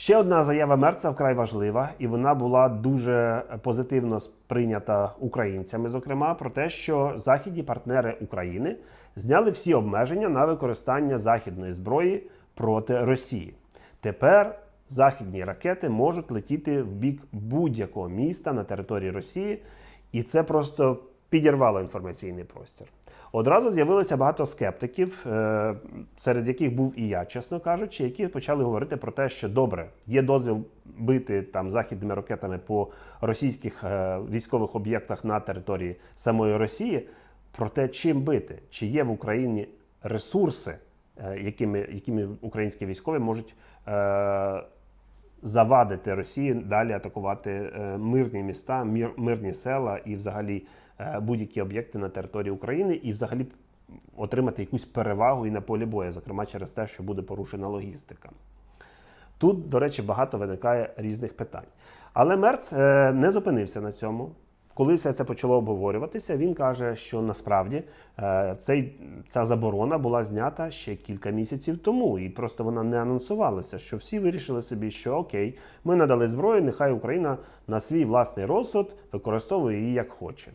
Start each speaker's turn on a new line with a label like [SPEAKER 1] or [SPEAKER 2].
[SPEAKER 1] Ще одна заява Мерца вкрай важлива, і вона була дуже позитивно сприйнята українцями, зокрема, про те, що західні партнери України зняли всі обмеження на використання західної зброї проти Росії. Тепер західні ракети можуть летіти в бік будь-якого міста на території Росії, і це просто підірвало інформаційний простір. Одразу з'явилося багато скептиків, е, серед яких був і я, чесно кажучи, які почали говорити про те, що добре, є дозвіл бити там західними ракетами по російських е, військових об'єктах на території самої Росії. Проте чим бити? Чи є в Україні ресурси, е, якими, якими українські військові можуть завадити Росії далі атакувати е, мирні міста, мир, мирні села і взагалі е, будь-які об'єкти на території України, і взагалі отримати якусь перевагу і на полі бою, зокрема через те, що буде порушена логістика. Тут, до речі, багато виникає різних питань. Але Мерц е, не зупинився на цьому. Коли все це почало обговорюватися, він каже, що насправді е, цей, ця заборона була знята ще кілька місяців тому, і просто вона не анонсувалася. Що всі вирішили собі, що окей, ми надали зброю, нехай Україна на свій власний розсуд використовує її як хоче.